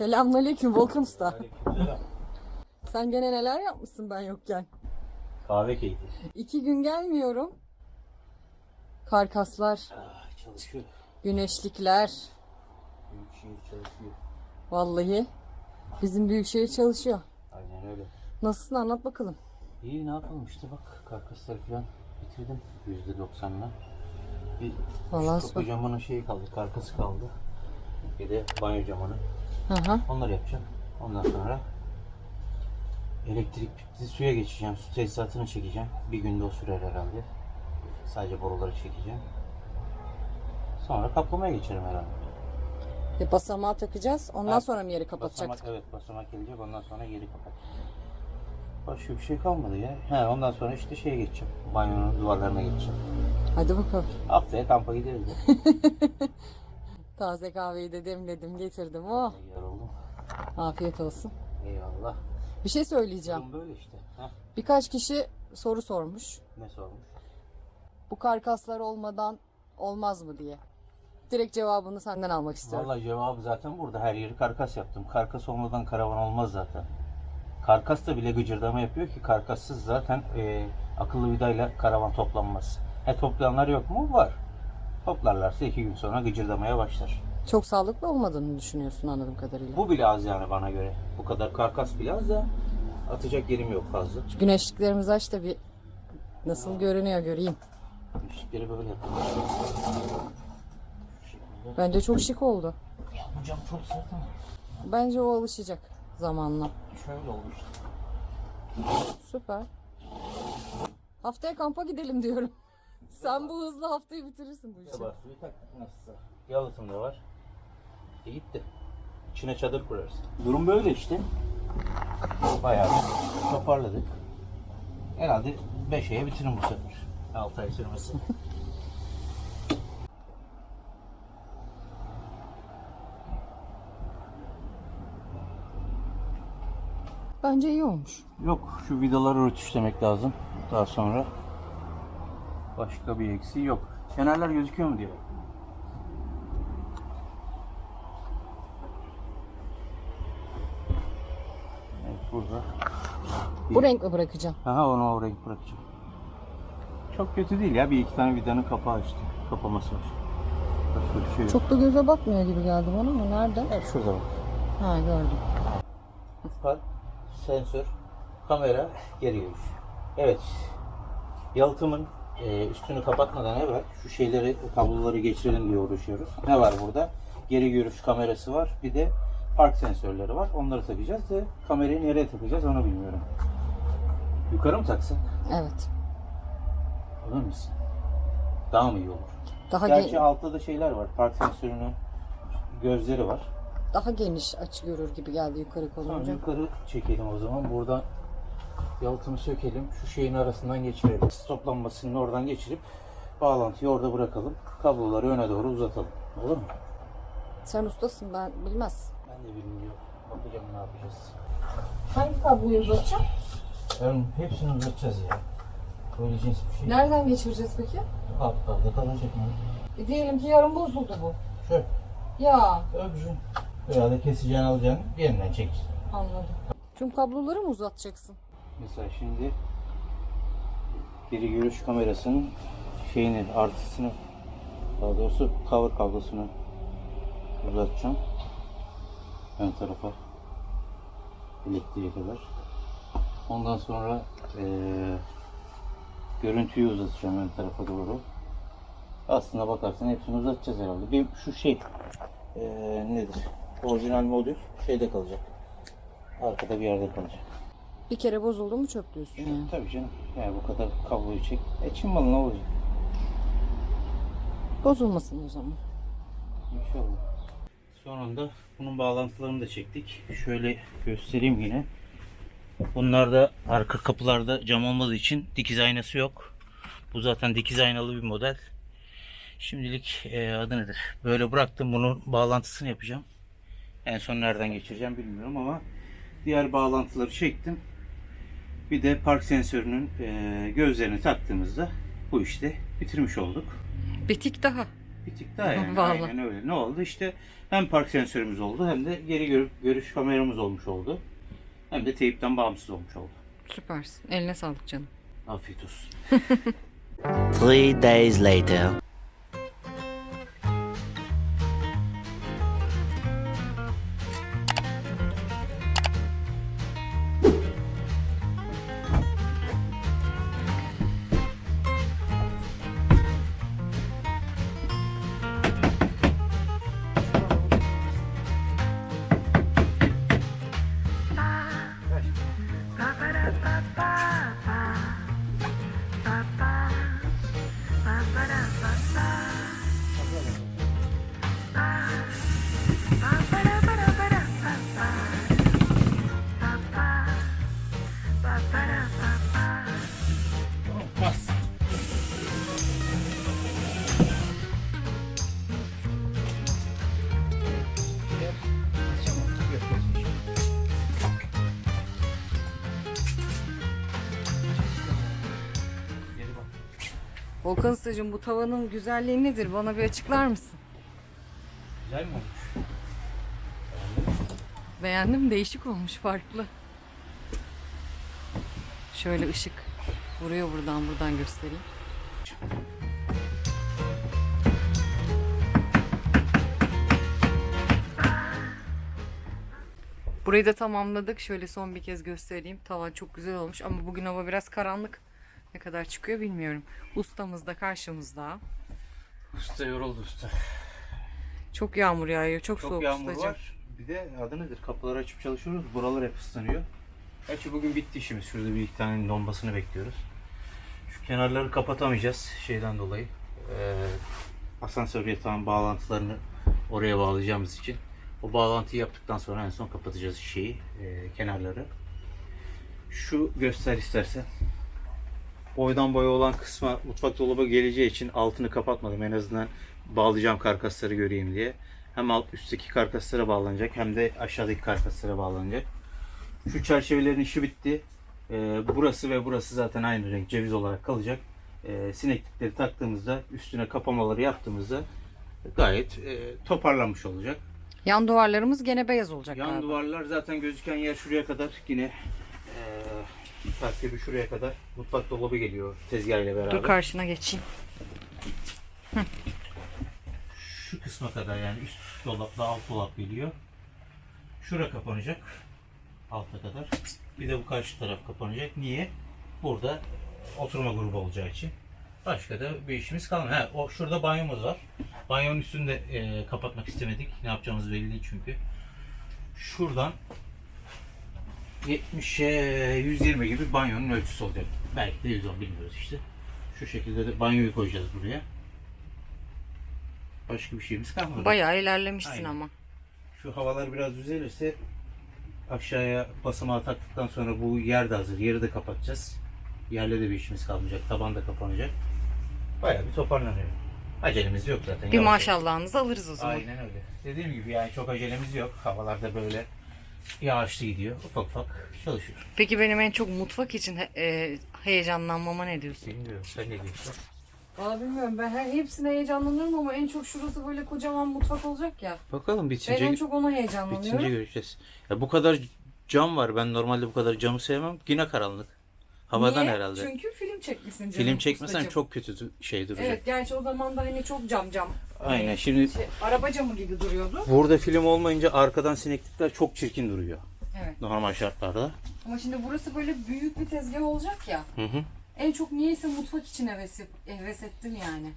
Selamünaleyküm Volkan Usta. Sen gene neler yapmışsın ben yokken. Kahve keyfi. İki gün gelmiyorum. Karkaslar, Ah, çalışıyor. güneşlikler. Büyükşehir çalışıyor. Vallahi bizim büyük şehir çalışıyor. Aynen öyle. Nasılsın anlat bakalım. İyi ne yapalım işte bak karkasları falan bitirdim %90'la. Bir Vallahi şu süper. kapı camının şeyi kaldı, karkası kaldı. Bir de banyo camını. Hı hı. Onları yapacağım. Ondan sonra elektrik bitti. Suya geçeceğim. Su tesisatını çekeceğim. Bir günde o sürer herhalde. Sadece boruları çekeceğim. Sonra kaplamaya geçerim herhalde. E, basamağı takacağız. Ondan Ha, sonra mı yeri Basamak kapatacaktık? evet basamak gelecek ondan sonra geri kapat. Başka bir şey kalmadı ya. He ondan sonra işte şeye geçeceğim. Banyonun duvarlarına geçeceğim. Hadi bakalım. Haftaya kampa gideriz ya. Taze kahveyi de demledim getirdim. Oh Yoruldum. afiyet olsun. Eyvallah. Bir şey söyleyeceğim. Durum böyle işte. Heh, Birkaç kişi soru sormuş. ne sormuş? Bu karkaslar olmadan olmaz mı diye. Direkt cevabını senden almak istiyorum. Vallahi cevabı zaten burada. Her yeri karkas yaptım. Karkas olmadan karavan olmaz zaten. Karkas da bile gıcırdama yapıyor ki karkassız zaten e, akıllı vidayla karavan toplanmaz. He toplayanlar yok mu? Var. Toplarlarsa iki gün sonra gıcırdamaya başlar. Çok sağlıklı olmadığını düşünüyorsun anladığım kadarıyla. Bu bile az yani bana göre. Bu kadar karkas bile az da atacak yerim yok fazla. Şu güneşliklerimizi aç da bir nasıl görünüyor göreyim. Işıkları böyle yapalım. Bence çok şık oldu. Ya bu cam çok sert ama. Bence o alışacak zamanla. Şöyle oldu işte. Süper. Haftaya kampa gidelim diyorum. Sen bu hızla haftayı bitirirsin bu işi. Sabah suyu taktık nasılsa. Yalıtım da var. E gitti. İçine çadır kurarız. Durum böyle işte. Bayağı bir toparladık. Herhalde 5 aya bitiririm bu sefer. 6 ay sürmesi. Bence iyi olmuş. Yok şu vidaları rötuşlamak lazım. Daha sonra başka bir eksiği yok. Kenarlar gözüküyor mu diye. Evet burada. Bu renk mi bırakacağım? Aha onu o renk bırakacağım. Çok kötü değil ya. Bir iki tane vidanın kapağı işte. Kapaması var. Başka bir şey yok. Çok da göze batmıyor gibi geldi bana ama nerede? Evet, şurada bak. Ha gördüm. Park, sensör, kamera, geri görüş. Evet. Yalıtımın e, üstünü kapatmadan evvel şu şeyleri, kabloları geçirelim diye uğraşıyoruz. Ne var burada? Geri görüş kamerası var. Bir de park sensörleri var. Onları takacağız da kamerayı nereye takacağız onu bilmiyorum. Yukarı mı taksak? Evet. Olur musun? Daha mı iyi olur? Daha Gerçi ge- altta da şeyler var. Park sensörünün gözleri var. daha geniş açı görür gibi geldi yukarı Tamam konunca. yukarı çekelim o zaman. Buradan yalıtımı sökelim. Şu şeyin arasından geçirelim. Stop oradan geçirip bağlantıyı orada bırakalım. Kabloları öne doğru uzatalım. Olur mu? Sen ustasın ben bilmez. Ben de bilmiyorum. Bakacağım ne yapacağız. Hangi kabloyu uzatacağım? Ben hepsini uzatacağız ya. Böyle cins bir şey. Nereden geçireceğiz peki? Altlarda kalacak mı? E diyelim ki yarın bozuldu bu. Şöyle. Ya Öbürün. Herhalde keseceğini alacağını bir yerinden çek. anladım. Tüm kabloları mı uzatacaksın? Mesela şimdi geri görüş kamerasının şeyini artısını daha doğrusu cover kablosunu uzatacağım ön tarafa elektriğe kadar. Ondan sonra eee, görüntüyü uzatacağım ön tarafa doğru. Aslına bakarsan hepsini uzatacağız herhalde. Bir şu şey eee, nedir? Orijinal modül şeyde kalacak. Arkada bir yerde kalacak. Bir kere bozuldu mu çöp diyorsun yani. Tabii canım. Yani bu kadar kabloyu çek. E Çin malı ne olacak? Bozulmasın o zaman. İnşallah. Sonunda bunun bağlantılarını da çektik. Şöyle göstereyim yine. Bunlarda arka kapılarda cam olmadığı için dikiz aynası yok. Bu zaten dikiz aynalı bir model. Şimdilik e, adı nedir? Böyle bıraktım. Bunun bağlantısını yapacağım. En son nereden geçireceğim bilmiyorum ama diğer bağlantıları çektim. Bir de park sensörünün e, gözlerini taktığımızda bu işte bitirmiş olduk. Bitik daha. Bir tık daha yani. Vallahi. Aynen öyle. Ne oldu? İşte hem park sensörümüz oldu hem de geri gör- görüş kameramız olmuş oldu. Hem de teyipten bağımsız olmuş oldu. Süpersin. Eline sağlık canım. Afiyet olsun. Three days later. Volkan Ustacığım bu tavanın güzelliği nedir? Bana bir açıklar mısın? Güzel mi olmuş? Beğendim. Değişik olmuş. Farklı. Şöyle ışık vuruyor buradan buradan göstereyim. Burayı da tamamladık. Şöyle son bir kez göstereyim. Tavan çok güzel olmuş ama bugün hava biraz karanlık. Ne kadar çıkıyor bilmiyorum. Ustamız da karşımızda. Usta yoruldu usta. Çok yağmur yağıyor. Çok, Çok soğuk yağmur ustacığım. var. Bir de adı nedir? Kapıları açıp çalışıyoruz. Buralar hep ıslanıyor. Gerçi bugün bitti işimiz. Şurada bir iki tane donmasını bekliyoruz. Şu kenarları kapatamayacağız şeyden dolayı. Ee, asansör yatağın bağlantılarını oraya bağlayacağımız için. O bağlantıyı yaptıktan sonra en son kapatacağız şeyi, e, kenarları. Şu göster istersen. Boydan boya olan kısma mutfak dolabı geleceği için altını kapatmadım. En azından bağlayacağım karkasları göreyim diye. Hem alt üstteki karkaslara bağlanacak hem de aşağıdaki karkaslara bağlanacak. Şu çerçevelerin işi bitti. Ee, burası ve burası zaten aynı renk ceviz olarak kalacak. Ee, sineklikleri taktığımızda üstüne kapamaları yaptığımızda gayet e, toparlanmış olacak. Yan duvarlarımız gene beyaz olacak Yan galiba. duvarlar zaten gözüken yer şuraya kadar yine e, takribi şuraya kadar mutfak dolabı geliyor tezgah ile beraber. Dur karşına geçeyim. şu kısma kadar yani üst dolapla alt dolap geliyor. Şura kapanacak. Alta kadar. Bir de bu karşı taraf kapanacak. Niye? Burada oturma grubu olacağı için. Başka da bir işimiz kalmıyor. Ha, o şurada banyomuz var. Banyonun üstünü de e, kapatmak istemedik. Ne yapacağımız belli değil çünkü. Şuradan 70'e 120 gibi banyonun ölçüsü olacak. Belki de 110 bilmiyoruz işte. Şu şekilde de banyoyu koyacağız buraya. Başka bir şeyimiz kalmadı. Bayağı ilerlemişsin Aynen. ama. Şu havalar biraz düzelirse aşağıya basamağı taktıktan sonra bu yer de hazır. Yeri de kapatacağız. Yerle de bir işimiz kalmayacak. Taban da kapanacak. Bayağı bir toparlanıyor. Acelemiz yok zaten. Bir Yavaş maşallahınızı alırız o zaman. Aynen öyle. Dediğim gibi yani çok acelemiz yok. Havalarda böyle yağışlı gidiyor. Ufak ufak çalışıyor. Peki benim en çok mutfak için he- e, heyecanlanmama ne diyorsun? Bilmiyorum. Sen ne diyorsun? Valla bilmiyorum ben her, hepsine heyecanlanıyorum ama en çok şurası böyle kocaman mutfak olacak ya. Bakalım Ben bitince, en çok ona bitince heyecanlanıyorum. göreceğiz. Ya bu kadar cam var. Ben normalde bu kadar camı sevmem. Yine karanlık. Havadan Niye? herhalde. Çünkü film çekmişsin canım. Film çekmesen ustacığım. çok kötü şey duracak. Evet gerçi o zaman da hani çok cam cam. Aynen. Şimdi Şey, araba camı gibi duruyordu. burada film olmayınca arkadan sineklikler çok çirkin duruyor. Evet. Normal şartlarda. Ama şimdi burası böyle büyük bir tezgah olacak ya. Hı hı. En çok niyeyse mutfak için heves, heves ettim yani.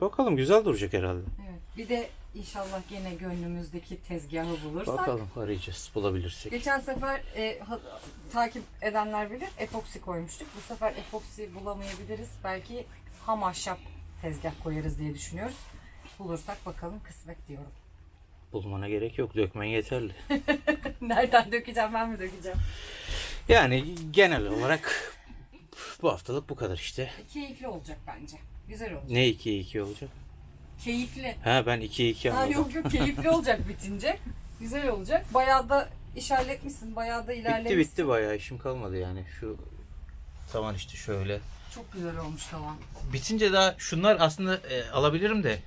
Bakalım güzel duracak herhalde. Evet. Bir de inşallah gene gönlümüzdeki tezgahı bulursak. Bakalım arayacağız bulabilirsek. Geçen sefer e, ha- takip edenler bilir epoksi koymuştuk. Bu sefer epoksi bulamayabiliriz. Belki ham ahşap tezgah koyarız diye düşünüyoruz. Bulursak bakalım kısmet diyorum. Bulmana gerek yok. Dökmen yeterli. Nereden dökeceğim ben mi dökeceğim? Yani genel olarak bu haftalık bu kadar işte. Keyifli olacak bence. Güzel olacak. Ne 2 2 olacak? Keyifli. Ha ben 2 2 Ha, anladım. yok yok keyifli olacak bitince. Güzel olacak. Bayağı da iş halletmişsin. Bayağı da ilerlemişsin. Bitti bitti bayağı işim kalmadı yani. Şu tavan işte şöyle. Çok güzel olmuş tavan. Bitince daha şunlar aslında e, alabilirim de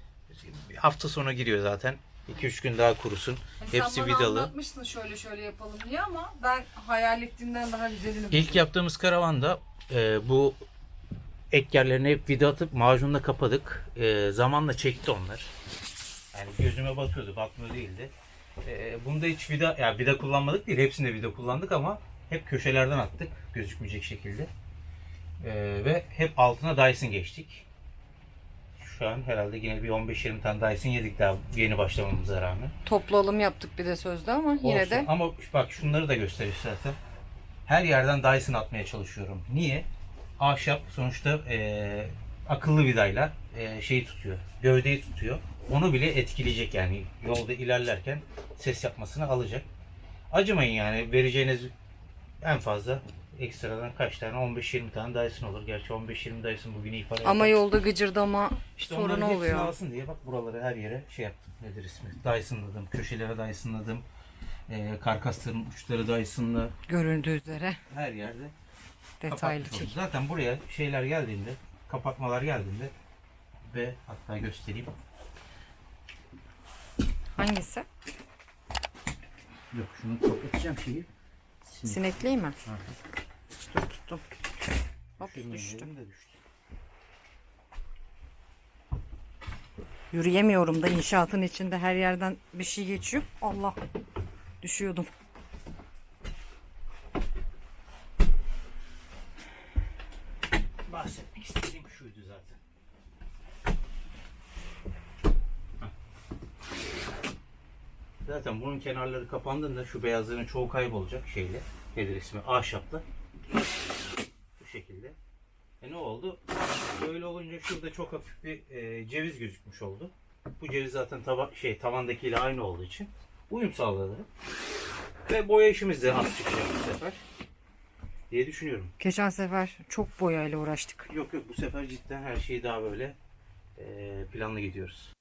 hafta sonra giriyor zaten. 2-3 gün daha kurusun. Hani Hepsi sen bana vidalı. anlatmıştın şöyle şöyle yapalım diye ama ben hayal ettiğimden daha güzelini buldum. İlk yaptığımız karavanda e, bu ek yerlerine hep vida atıp macunla kapadık. E, zamanla çekti onlar. Yani gözüme batıyordu, batmıyor değildi. E, bunda hiç vida, yani vida kullanmadık değil, hepsinde vida kullandık ama hep köşelerden attık gözükmeyecek şekilde. E, ve hep altına Dyson geçtik. Şu an herhalde yine bir 15-20 tane Dyson yedik daha yeni başlamamıza rağmen. Toplu alım yaptık bir de sözde ama yine Olsun. de Ama bak şunları da gösteriyor zaten. Her yerden Dyson atmaya çalışıyorum. Niye? Ahşap sonuçta eee, akıllı vidayla eee, şeyi tutuyor. Gövdeyi tutuyor. Onu bile etkileyecek yani. Yolda ilerlerken ses yapmasını alacak. Acımayın yani vereceğiniz en fazla ekstradan kaç tane 15-20 tane Dyson olur. Gerçi 15-20 Dyson bugün iyi para ama yapar. yolda gıcırdama İşte sorun oluyor. alsın diye bak buraları her yere şey yaptım. Nedir ismi? Dyson'ladım. Köşelere Dyson'ladım. Ee, karkasların uçları Dyson'la Göründüğü üzere her yerde detaylı kapatmış çek. oldum. Zaten buraya şeyler geldiğinde, kapatmalar geldiğinde ve hatta göstereyim. Hangisi? Yok şunu kapatacağım şeyi. Sinek. Sinekliği mi? Hı tuttum. Hop Şu düştü. mendilim de düştü. Yürüyemiyorum da inşaatın içinde her yerden bir şey geçiyor. Allah düşüyordum. Bahsetmek istediğim şuydu zaten. Zaten bunun kenarları kapandığında şu beyazların çoğu kaybolacak şeyle. Nedir ismi? Ahşapla. Şekilde. E ne oldu? Böyle olunca şurada çok hafif bir e, ceviz gözükmüş oldu. Bu ceviz zaten tava, şey tavandakiyle aynı olduğu için uyum sağladı. Ve boya işimiz de az çıkacak bu sefer. Diye düşünüyorum. Geçen sefer çok boyayla uğraştık. Yok yok bu sefer cidden her şeyi daha böyle eee, planlı gidiyoruz.